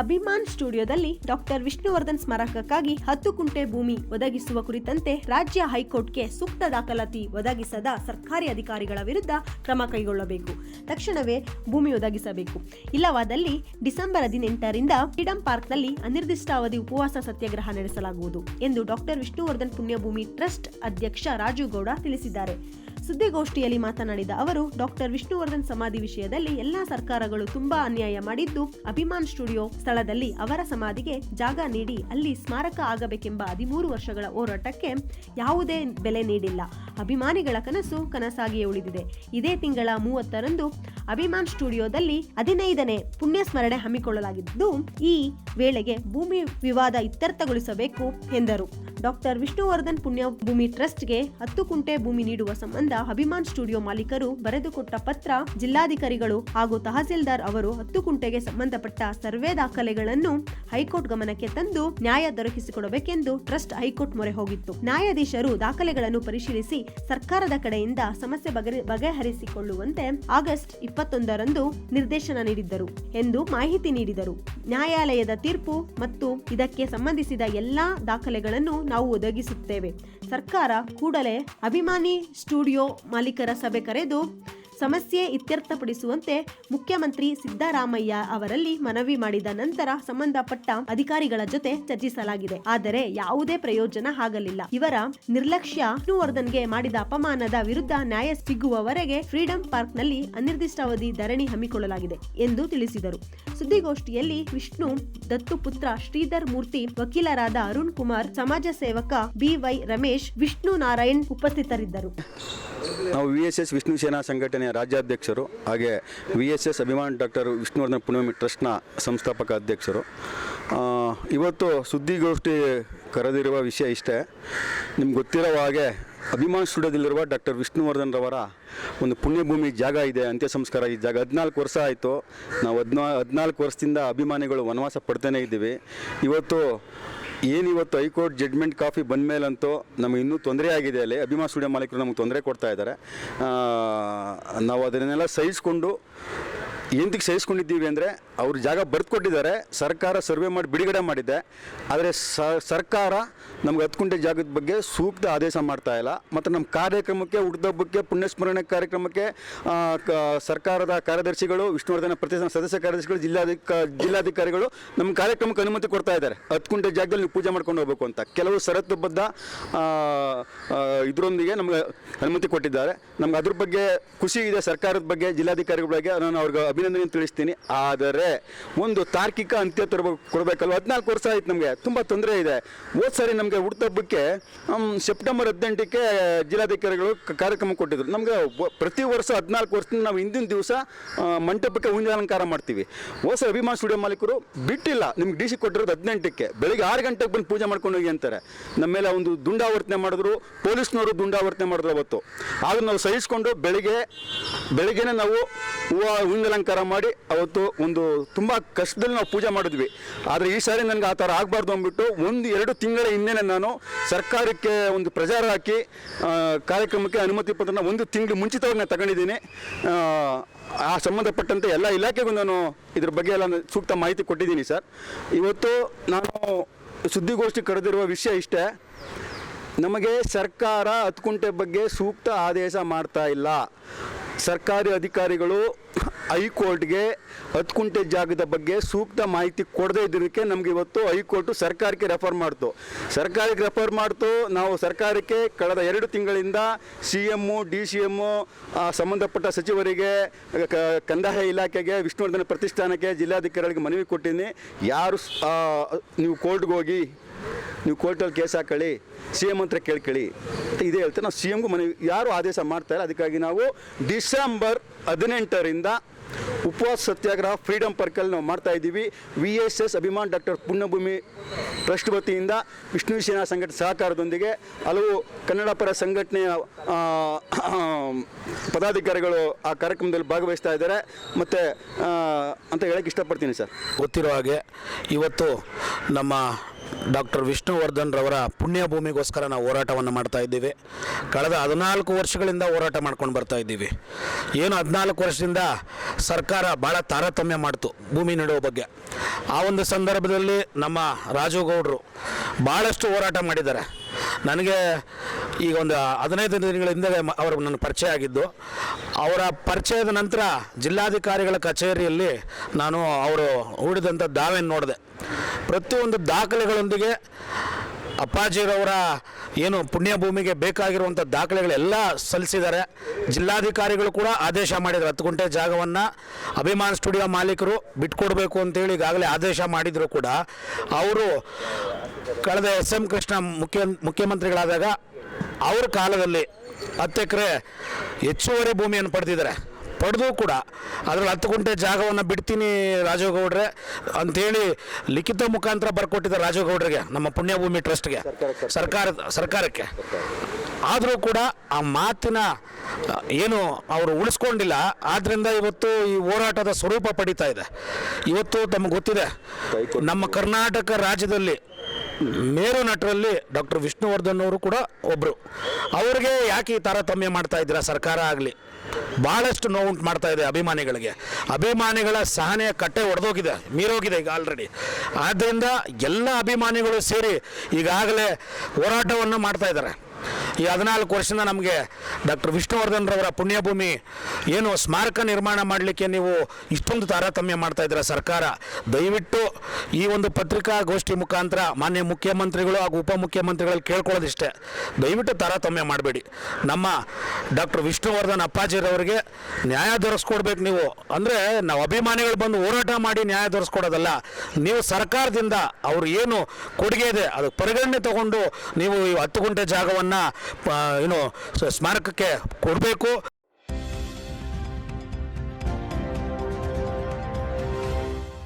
ಅಭಿಮಾನ್ ಸ್ಟುಡಿಯೋದಲ್ಲಿ ಡಾಕ್ಟರ್ ವಿಷ್ಣುವರ್ಧನ್ ಸ್ಮಾರಕಕ್ಕಾಗಿ ಹತ್ತು ಕುಂಟೆ ಭೂಮಿ ಒದಗಿಸುವ ಕುರಿತಂತೆ ರಾಜ್ಯ ಹೈಕೋರ್ಟ್ಗೆ ಸೂಕ್ತ ದಾಖಲಾತಿ ಒದಗಿಸದ ಸರ್ಕಾರಿ ಅಧಿಕಾರಿಗಳ ವಿರುದ್ಧ ಕ್ರಮ ಕೈಗೊಳ್ಳಬೇಕು. ತಕ್ಷಣವೇ ಭೂಮಿ ಒದಗಿಸಬೇಕು. ಇಲ್ಲವಾದಲ್ಲಿ ಡಿಸೆಂಬರ್ ಹದಿನೆಂಟರಿಂದ ಫ್ರೀಡಂ ಪಾರ್ಕ್ನಲ್ಲಿ ಅನಿರ್ದಿಷ್ಟಾವಧಿ ಉಪವಾಸ ಸತ್ಯಾಗ್ರಹ ನಡೆಸಲಾಗುವುದು ಎಂದು ಡಾಕ್ಟರ್ ವಿಷ್ಣುವರ್ಧನ್ ಪುಣ್ಯಭೂಮಿ ಟ್ರಸ್ಟ್ ಅಧ್ಯಕ್ಷ ರಾಜು ಗೌಡ ತಿಳಿಸಿದ್ದಾರೆ. ಸುದ್ದಿಗೋಷ್ಠಿಯಲ್ಲಿ ಮಾತನಾಡಿದ ಅವರು, ಡಾಕ್ಟರ್ ವಿಷ್ಣುವರ್ಧನ್ ಸಮಾಧಿ ವಿಷಯದಲ್ಲಿ ಎಲ್ಲಾ ಸರ್ಕಾರಗಳು ತುಂಬಾ ಅನ್ಯಾಯ ಮಾಡಿದ್ದು, ಅಭಿಮಾನ್ ಸ್ಟುಡಿಯೋ ಸ್ಥಳದಲ್ಲಿ ಅವರ ಸಮಾಧಿಗೆ ಜಾಗ ನೀಡಿ ಅಲ್ಲಿ ಸ್ಮಾರಕ ಆಗಬೇಕೆಂಬ ಹದಿಮೂರು ವರ್ಷಗಳ ಹೋರಾಟಕ್ಕೆ ಯಾವುದೇ ಬೆಲೆ ನೀಡಿಲ್ಲ. ಅಭಿಮಾನಿಗಳ ಕನಸು ಕನಸಾಗಿಯೇ ಉಳಿದಿದೆ. ಇದೇ ತಿಂಗಳ ಮೂವತ್ತರಂದು ಅಭಿಮಾನ್ ಸ್ಟುಡಿಯೋದಲ್ಲಿ ಹದಿನೈದನೇ ಪುಣ್ಯ ಸ್ಮರಣೆ ಹಮ್ಮಿಕೊಳ್ಳಲಾಗಿದ್ದು, ಈ ವೇಳೆಗೆ ಭೂಮಿ ವಿವಾದ ಇತ್ಯರ್ಥಗೊಳಿಸಬೇಕು ಎಂದರು. ಡಾಕ್ಟರ್ ವಿಷ್ಣುವರ್ಧನ್ ಪುಣ್ಯಭೂಮಿ ಟ್ರಸ್ಟ್ಗೆ ಹತ್ತು ಕುಂಟೆ ಭೂಮಿ ನೀಡುವ ಸಂಬಂಧ ಅಭಿಮಾನ್ ಸ್ಟುಡಿಯೋ ಮಾಲೀಕರು ಬರೆದುಕೊಟ್ಟ ಪತ್ರ ಜಿಲ್ಲಾಧಿಕಾರಿಗಳು ಹಾಗೂ ತಹಸೀಲ್ದಾರ್ ಅವರು ಹತ್ತು ಕುಂಟೆಗೆ ಸಂಬಂಧಪಟ್ಟ ಸರ್ವೆ ದಾಖಲೆಗಳನ್ನು ಹೈಕೋರ್ಟ್ ಗಮನಕ್ಕೆ ತಂದು ನ್ಯಾಯ ದೊರಕಿಸಿಕೊಡಬೇಕೆಂದು ಟ್ರಸ್ಟ್ ಹೈಕೋರ್ಟ್ ಮೊರೆ ಹೋಗಿತ್ತು. ನ್ಯಾಯಾಧೀಶರು ದಾಖಲೆಗಳನ್ನು ಪರಿಶೀಲಿಸಿ ಸರ್ಕಾರದ ಕಡೆಯಿಂದ ಸಮಸ್ಯೆ ಬಗೆ ಬಗೆಹರಿಸಿಕೊಳ್ಳುವಂತೆ ಆಗಸ್ಟ್ ಇಪ್ಪತ್ತೊಂದರಂದು ನಿರ್ದೇಶನ ನೀಡಿದ್ದರು ಎಂದು ಮಾಹಿತಿ ನೀಡಿದರು. ನ್ಯಾಯಾಲಯದ ತೀರ್ಪು ಮತ್ತು ಇದಕ್ಕೆ ಸಂಬಂಧಿಸಿದ ಎಲ್ಲಾ ದಾಖಲೆಗಳನ್ನು ನಾವು ಒದಗಿಸುತ್ತೇವೆ. ಸರ್ಕಾರ ಕೂಡಲೇ ಅಭಿಮಾನಿ ಸ್ಟುಡಿಯೋ ಮಾಲೀಕರ ಸಭೆ ಕರೆದು ಸಮಸ್ಯೆ ಇತ್ಯರ್ಥಪಡಿಸುವಂತೆ ಮುಖ್ಯಮಂತ್ರಿ ಸಿದ್ದರಾಮಯ್ಯ ಅವರಲ್ಲಿ ಮನವಿ ಮಾಡಿದ ನಂತರ ಸಂಬಂಧಪಟ್ಟ ಅಧಿಕಾರಿಗಳ ಜೊತೆ ಚರ್ಚಿಸಲಾಗಿದೆ. ಆದರೆ ಯಾವುದೇ ಪ್ರಯೋಜನ ಆಗಲಿಲ್ಲ. ಇವರ ನಿರ್ಲಕ್ಷ್ಯ ವಿಷ್ಣುವರ್ಧನ್ಗೆ ಮಾಡಿದ ಅಪಮಾನದ ವಿರುದ್ಧ ನ್ಯಾಯ ಸಿಗುವವರೆಗೆ ಫ್ರೀಡಂ ಪಾರ್ಕ್ನಲ್ಲಿ ಅನಿರ್ದಿಷ್ಟಾವಧಿ ಧರಣಿ ಹಮ್ಮಿಕೊಳ್ಳಲಾಗಿದೆ ಎಂದು ತಿಳಿಸಿದರು. ಸುದ್ದಿಗೋಷ್ಠಿಯಲ್ಲಿ ವಿಷ್ಣು ದತ್ತು ಪುತ್ರ ಶ್ರೀಧರ್ ಮೂರ್ತಿ ವಕೀಲರಾದ ಅರುಣ್ ಕುಮಾರ್, ಸಮಾಜ ಸೇವಕ ಬಿವೈ ರಮೇಶ್, ವಿಷ್ಣು ನಾರಾಯಣ್ ಉಪಸ್ಥಿತರಿದ್ದರು. ನಾವು ವಿ ಎಸ್ ಎಸ್ ವಿಷ್ಣು ಸೇನಾ ಸಂಘಟನೆಯ ರಾಜ್ಯಾಧ್ಯಕ್ಷರು, ಹಾಗೆ V S S Abhiman doctor Vishnuvardhan ಪುಣ್ಯಮಿ ಟ್ರಸ್ಟ್ನ ಸಂಸ್ಥಾಪಕ ಅಧ್ಯಕ್ಷರು. ಇವತ್ತು ಸುದ್ದಿಗೋಷ್ಠಿ ಕರೆದಿರುವ ವಿಷಯ ಇಷ್ಟೇ. ನಿಮ್ಗೆ ಗೊತ್ತಿರೋ ಹಾಗೆ ಅಭಿಮಾನ್ ಸ್ಟುಡಿಯೋದಲ್ಲಿರುವ ಡಾಕ್ಟರ್ ವಿಷ್ಣುವರ್ಧನ್ ರವರ ಒಂದು ಪುಣ್ಯಭೂಮಿ ಜಾಗ ಇದೆ ಅಂತ್ಯ ಸಂಸ್ಕಾರ ಈ ಜಾಗ. ಹದಿನಾಲ್ಕು ವರ್ಷ ಆಯಿತು. ನಾವು ಹದಿನಾ, ಹದಿನಾಲ್ಕು ವರ್ಷದಿಂದ ಅಭಿಮಾನಿಗಳು ವನವಾಸ ಪಡ್ತಾನೇ ಇದ್ದೀವಿ. ಇವತ್ತು ಏನಿವತ್ತು ಹೈಕೋರ್ಟ್ ಜಡ್ಮೆಂಟ್ ಕಾಫಿ ಬಂದ ಮೇಲಂತೂ ನಮಗೆ ಇನ್ನೂ ತೊಂದರೆ ಆಗಿದೆ ಅಲ್ಲಿ. ಅಭಿಮಾ ಸ್ಟುಡಿಯೋ ಮಾಲೀಕರು ನಮಗೆ ತೊಂದರೆ ಕೊಡ್ತಾ ಇದ್ದಾರೆ. ನಾವು ಅದನ್ನೆಲ್ಲ ಸಹಿಸ್ಕೊಂಡು ಎಂತಕ್ಕೆ ಸಹಿಸ್ಕೊಂಡಿದ್ದೀವಿ ಅಂದರೆ ಅವ್ರ ಜಾಗ ಬರ್ದುಕೊಟ್ಟಿದ್ದಾರೆ ಸರ್ಕಾರ ಸರ್ವೆ ಮಾಡಿ ಬಿಡುಗಡೆ ಮಾಡಿದೆ. ಆದರೆ ಸರ್ಕಾರ ನಮ್ಗೆ ಹತ್ತು ಜಾಗದ ಬಗ್ಗೆ ಸೂಕ್ತ ಆದೇಶ ಮಾಡ್ತಾ ಇಲ್ಲ. ಮತ್ತು ನಮ್ಮ ಕಾರ್ಯಕ್ರಮಕ್ಕೆ ಹುಡ್ದಬ್ಬಕ್ಕೆ ಪುಣ್ಯಸ್ಮರಣೆ ಕಾರ್ಯಕ್ರಮಕ್ಕೆ ಸರ್ಕಾರದ ಕಾರ್ಯದರ್ಶಿಗಳು, ವಿಷ್ಣುವರ್ಧನ ಪ್ರತಿ ಸದಸ್ಯ ಕಾರ್ಯದರ್ಶಿಗಳು, ಜಿಲ್ಲಾಧಿಕ, ಜಿಲ್ಲಾಧಿಕಾರಿಗಳು ನಮ್ಮ ಕಾರ್ಯಕ್ರಮಕ್ಕೆ ಅನುಮತಿ ಕೊಡ್ತಾ ಇದ್ದಾರೆ. ಹತ್ತು ಜಾಗದಲ್ಲಿ ನೀವು ಪೂಜೆ ಮಾಡ್ಕೊಂಡು ಹೋಗ್ಬೇಕು ಅಂತ. ಕೆಲವು ಷರತ್ತುಬದ್ಧ ಇದರೊಂದಿಗೆ ನಮಗೆ ಅನುಮತಿ ಕೊಟ್ಟಿದ್ದಾರೆ. ನಮ್ಗೆ ಅದ್ರ ಬಗ್ಗೆ ಖುಷಿ ಇದೆ ಸರ್ಕಾರದ ಬಗ್ಗೆ, ಜಿಲ್ಲಾಧಿಕಾರಿಗಳ ಬಗ್ಗೆ. ನಾನು ಅವ್ರಿಗೆ ಅಭಿನಂದನೆ ತಿಳಿಸ್ತೀನಿ. ಆದರೆ ಒಂದು ತಾರ್ಕಿಕ ಅಂತ್ಯ ತರಬೇಕು ಕೊಡಬೇಕಲ್ವ? ಹದಿನಾಲ್ಕು ವರ್ಷ ಆಯ್ತು ನಮಗೆ. ತುಂಬ ತೊಂದರೆ ಇದೆ. ಹೋದ ಸಾರಿ ನಮಗೆ ಹುಟ್ಟುಹಬ್ಬಕ್ಕೆ ಹಬ್ಬಕ್ಕೆ ಸೆಪ್ಟೆಂಬರ್ ಹದಿನೆಂಟಕ್ಕೆ ಜಿಲ್ಲಾಧಿಕಾರಿಗಳು ಕಾರ್ಯಕ್ರಮ ಕೊಟ್ಟಿದ್ರು. ನಮಗೆ ಪ್ರತಿ ವರ್ಷ ಹದಿನಾಲ್ಕು ವರ್ಷದಿಂದ ನಾವು ಹಿಂದಿನ ದಿವಸ ಮಂಟಪಕ್ಕೆ ಹೂವಿನ ಅಲಂಕಾರ ಮಾಡ್ತೀವಿ. ಹೊಸ ಅಭಿಮಾನ ಸ್ಟುಡಿಯೋ ಮಾಲೀಕರು ಬಿಟ್ಟಿಲ್ಲ. ನಿಮ್ಗೆ ಡಿ ಸಿ ಕೊಟ್ಟಿರೋದು ಹದಿನೆಂಟಕ್ಕೆ. ಬೆಳಿಗ್ಗೆ ಆರು ಗಂಟೆಗೆ ಬಂದು ಪೂಜೆ ಮಾಡ್ಕೊಂಡು ಹೋಗಿ ಅಂತಾರೆ. ನಮ್ಮ ಮೇಲೆ ಒಂದು ದುಂಡಾವರ್ತನೆ ಮಾಡಿದ್ರು. ಪೊಲೀಸ್ನವರು ದುಂಡಾವರ್ತನೆ ಮಾಡಿದ್ರು ಅವತ್ತು. ಆದ್ರೆ ನಾವು ಸಹಿಸ್ಕೊಂಡು ಬೆಳಿಗ್ಗೆ, ಬೆಳಿಗ್ಗೆನೇ ನಾವು ಹೂವು ಹೂವಿನ ಅಲಂಕಾರ ಮಾಡಿ ಅವತ್ತು ಒಂದು ತುಂಬ ಕಷ್ಟದಲ್ಲಿ ನಾವು ಪೂಜೆ ಮಾಡಿದ್ವಿ. ಆದರೆ ಈ ಸಾರಿ ನನಗೆ ಆ ಥರ ಆಗಬಾರ್ದು ಅಂದ್ಬಿಟ್ಟು ಒಂದು, ಎರಡು ತಿಂಗಳ ಹಿಂದೆನೇ ನಾನು ಸರ್ಕಾರಕ್ಕೆ ಒಂದು ಪ್ರಚಾರ ಹಾಕಿ ಕಾರ್ಯಕ್ರಮಕ್ಕೆ ಅನುಮತಿ ಪತ್ರನ ಒಂದು ತಿಂಗಳು ಮುಂಚಿತವಾಗಿ ನಾನು ತಗೊಂಡಿದ್ದೀನಿ. ಆ, ಸಂಬಂಧಪಟ್ಟಂತೆ ಎಲ್ಲ ಇಲಾಖೆಗೂ ನಾನು ಇದ್ರ ಬಗ್ಗೆ ಎಲ್ಲ ಸೂಕ್ತ ಮಾಹಿತಿ ಕೊಟ್ಟಿದ್ದೀನಿ ಸರ್. ಇವತ್ತು ನಾನು ಸುದ್ದಿಗೋಷ್ಠಿ ಕರೆದಿರುವ ವಿಷಯ ಇಷ್ಟೇ. ನಮಗೆ ಸರ್ಕಾರ ಹತ್ತು ಕುಂಟೆ ಬಗ್ಗೆ ಸೂಕ್ತ ಆದೇಶ ಮಾಡ್ತಾ ಇಲ್ಲ. ಸರ್ಕಾರಿ ಅಧಿಕಾರಿಗಳು ಹೈಕೋರ್ಟ್ಗೆ ಹತ್ತು ಕುಂಟೆ ಜಾಗದ ಬಗ್ಗೆ ಸೂಕ್ತ ಮಾಹಿತಿ ಕೊಡದೇ ಇದ್ದಕ್ಕೆ ನಮಗೆ ಇವತ್ತು ಹೈಕೋರ್ಟು ಸರ್ಕಾರಕ್ಕೆ ರೆಫರ್ ಮಾಡ್ತು. ಸರ್ಕಾರಕ್ಕೆ ರೆಫರ್ ಮಾಡ್ತು, ನಾವು ಸರ್ಕಾರಕ್ಕೆ ಕಳೆದ ಎರಡು ತಿಂಗಳಿಂದ C M D C M ಸಂಬಂಧಪಟ್ಟ ಸಚಿವರಿಗೆ ಕಂದಾಯ ಇಲಾಖೆಗೆ, ವಿಷ್ಣುವರ್ಧನ ಪ್ರತಿಷ್ಠಾನಕ್ಕೆ, ಜಿಲ್ಲಾಧಿಕಾರಿಗಳಿಗೆ ಮನವಿ ಕೊಟ್ಟಿದ್ದೀನಿ. ಯಾರು ನೀವು ಕೋರ್ಟ್ಗೆ ಹೋಗಿ, ನೀವು ಕೋರ್ಟಲ್ಲಿ ಕೇಸ್ ಹಾಕೊಳ್ಳಿ, ಸಿ ಎಂ ಹತ್ರ ಕೇಳ್ಕೊಳ್ಳಿ. ಇದೇ ಹೇಳ್ತಾರೆ ನಾವು ಸಿ ಎಮ್ಗೂ ಮನವಿ, ಯಾರು ಆದೇಶ ಮಾಡ್ತಾರೆ ಅದಕ್ಕಾಗಿ ನಾವು ಡಿಸೆಂಬರ್ ಹದಿನೆಂಟರಿಂದ ಉಪವಾಸ ಸತ್ಯಾಗ್ರಹ ಫ್ರೀಡಮ್ ಪರ್ಕಲ್ಲಿ ನಾವು ಮಾಡ್ತಾ ಇದ್ದೀವಿ. V S S Abhiman doctor ಪುಣ್ಯಭೂಮಿ ಟ್ರಸ್ಟ್ ವತಿಯಿಂದ ವಿಷ್ಣು ಸೇನಾ ಸಂಘಟನೆ ಸಹಕಾರದೊಂದಿಗೆ ಹಲವು ಕನ್ನಡ ಪರ ಸಂಘಟನೆಯ ಪದಾಧಿಕಾರಿಗಳು ಆ ಕಾರ್ಯಕ್ರಮದಲ್ಲಿ ಭಾಗವಹಿಸ್ತಾ ಇದ್ದಾರೆ. ಮತ್ತು ಅಂತ ಹೇಳಕ್ಕೆ ಇಷ್ಟಪಡ್ತೀನಿ ಸರ್. ಗೊತ್ತಿರೋ ಹಾಗೆ ಇವತ್ತು ನಮ್ಮ ಡಾಕ್ಟರ್ ವಿಷ್ಣುವರ್ಧನ್ ರವರ ಪುಣ್ಯಭೂಮಿಗೋಸ್ಕರ ನಾವು ಹೋರಾಟವನ್ನು ಮಾಡ್ತಾ ಇದ್ದೀವಿ. ಕಳೆದ ಹದಿನಾಲ್ಕು ವರ್ಷಗಳಿಂದ ಹೋರಾಟ ಮಾಡ್ಕೊಂಡು ಬರ್ತಾ ಇದ್ದೀವಿ. ಏನು ಹದಿನಾಲ್ಕು ವರ್ಷದಿಂದ ಸರ್ಕಾರ ಭಾಳ ತಾರತಮ್ಯ ಮಾಡ್ತು ಭೂಮಿ ನೀಡುವ ಬಗ್ಗೆ. ಆ ಒಂದು ಸಂದರ್ಭದಲ್ಲಿ ನಮ್ಮ ರಾಜುಗೌಡರು ಭಾಳಷ್ಟು ಹೋರಾಟ ಮಾಡಿದ್ದಾರೆ. ನನಗೆ ಈಗ ಒಂದು ಹದಿನೈದು ದಿನಗಳ ಹಿಂದೆ ಅವರು ನನ್ನ ಪರಿಚಯ ಆಗಿದ್ದು, ಅವರ ಪರಿಚಯದ ನಂತರ ಜಿಲ್ಲಾಧಿಕಾರಿಗಳ ಕಚೇರಿಯಲ್ಲಿ ನಾನು ಅವರು ಹೂಡಿದಂಥ ದಾವೆಯನ್ನು ನೋಡಿದೆ. ಪ್ರತಿಯೊಂದು ದಾಖಲೆಗಳೊಂದಿಗೆ ಅಪ್ಪಾಜಿರವರ ಏನು ಪುಣ್ಯಭೂಮಿಗೆ ಬೇಕಾಗಿರುವಂಥ ದಾಖಲೆಗಳೆಲ್ಲ ಸಲ್ಲಿಸಿದ್ದಾರೆ. ಜಿಲ್ಲಾಧಿಕಾರಿಗಳು ಕೂಡ ಆದೇಶ ಮಾಡಿದ್ದಾರೆ ಹತ್ತು ಗುಂಟೆ ಜಾಗವನ್ನು ಅಭಿಮಾನ್ ಸ್ಟುಡಿಯೋ ಮಾಲೀಕರು ಬಿಟ್ಕೊಡ್ಬೇಕು ಅಂತೇಳಿ ಈಗಾಗಲೇ ಆದೇಶ ಮಾಡಿದರೂ ಕೂಡ. ಅವರು ಕಳೆದ ಎಸ್ ಎಂ ಕೃಷ್ಣ ಮುಖ್ಯ ಮುಖ್ಯಮಂತ್ರಿಗಳಾದಾಗ ಅವ್ರ ಕಾಲದಲ್ಲಿ ಹತ್ತು ಎಕರೆ ಹೆಚ್ಚುವರಿ ಭೂಮಿಯನ್ನು ಪಡೆದಿದ್ದಾರೆ. ಪಡೆದು ಕೂಡ ಅದರಲ್ಲಿ ಹತ್ತು ಗುಂಟೆ ಜಾಗವನ್ನು ಬಿಡ್ತೀನಿ ರಾಜೇಗೌಡ್ರೆ ಅಂತೇಳಿ ಲಿಖಿತ ಮುಖಾಂತರ ಬರ್ಕೊಟ್ಟಿದ್ದ ರಾಜೇಗೌಡ್ರಿಗೆ, ನಮ್ಮ ಪುಣ್ಯಭೂಮಿ ಟ್ರಸ್ಟ್ಗೆ, ಸರ್ಕಾರ, ಸರ್ಕಾರಕ್ಕೆ. ಆದರೂ ಕೂಡ ಆ ಮಾತಿನ, ಏನು ಅವರು ಉಳಿಸ್ಕೊಂಡಿಲ್ಲ ಆದ್ದರಿಂದ ಇವತ್ತು ಈ ಹೋರಾಟದ ಸ್ವರೂಪ ಪಡಿತಾ ಇದೆ. ಇವತ್ತು ತಮಗೆ ಗೊತ್ತಿದೆ, ನಮ್ಮ ಕರ್ನಾಟಕ ರಾಜ್ಯದಲ್ಲಿ ಮೇರು ನಟರಲ್ಲಿ ಡಾಕ್ಟರ್ ವಿಷ್ಣುವರ್ಧನ್ ಅವರು ಕೂಡ ಒಬ್ಬರು ಅವ್ರಿಗೆ ಯಾಕೆ ಈ ತಾರತಮ್ಯ ಮಾಡ್ತಾ ಇದ್ದೀರಾ? ಸರ್ಕಾರ ಆಗಲಿ. ಭಾಳಷ್ಟು ನೋವುಂಟು ಮಾಡ್ತಾ ಇದೆ ಅಭಿಮಾನಿಗಳಿಗೆ. ಅಭಿಮಾನಿಗಳ ಸಹನೆಯ ಕಟ್ಟೆ ಒಡೆದೋಗಿದೆ. ಮೀರೋಗಿದೆ ಈಗ ಆಲ್ರೆಡಿ ಆದ್ದರಿಂದ ಎಲ್ಲ ಅಭಿಮಾನಿಗಳು ಸೇರಿ ಈಗಾಗಲೇ ಹೋರಾಟವನ್ನು ಮಾಡ್ತಾ ಇದ್ದಾರೆ. ಈ ಹದಿನಾಲ್ಕು ವರ್ಷದಿಂದ ನಮಗೆ ಡಾಕ್ಟರ್ ವಿಷ್ಣುವರ್ಧನ್ ರವರ ಪುಣ್ಯಭೂಮಿ ಏನು ಸ್ಮಾರಕ ನಿರ್ಮಾಣ ಮಾಡಲಿಕ್ಕೆ ನೀವು ಇಷ್ಟೊಂದು ತಾರತಮ್ಯ ಮಾಡ್ತಾ ಇದ್ದೀರಾ ಸರ್ಕಾರ? ದಯವಿಟ್ಟು ಈ ಒಂದು ಪತ್ರಿಕಾಗೋಷ್ಠಿ ಮುಖಾಂತರ ಮಾನ್ಯ ಮುಖ್ಯಮಂತ್ರಿಗಳು ಹಾಗೂ ಉಪಮುಖ್ಯಮಂತ್ರಿಗಳಲ್ಲಿ ಕೇಳ್ಕೊಳ್ಳೋದಿಷ್ಟೇ. ದಯವಿಟ್ಟು ತಾರತಮ್ಯ ಮಾಡಬೇಡಿ. ನಮ್ಮ ಡಾಕ್ಟರ್ ವಿಷ್ಣುವರ್ಧನ್ ಅಪ್ಪಾಜಿರವರಿಗೆ ನ್ಯಾಯ ದೊರಸ್ಕೊಡ್ಬೇಕು ನೀವು. ಅಂದರೆ ನಾವು ಅಭಿಮಾನಿಗಳು ಬಂದು ಹೋರಾಟ ಮಾಡಿ ನ್ಯಾಯ ದೊರಸ್ಕೊಡೋದಲ್ಲ. ನೀವು ಸರ್ಕಾರದಿಂದ ಅವರು ಏನು ಕೊಡುಗೆ ಇದೆ ಅದು ಪರಿಗಣನೆ ತಗೊಂಡು ನೀವು ಹತ್ತು ಗುಂಟೆ ಜಾಗವನ್ನು ಏನು ಸ- ಸ್ಮಾರಕಕ್ಕೆ ಕೊಡಬೇಕು.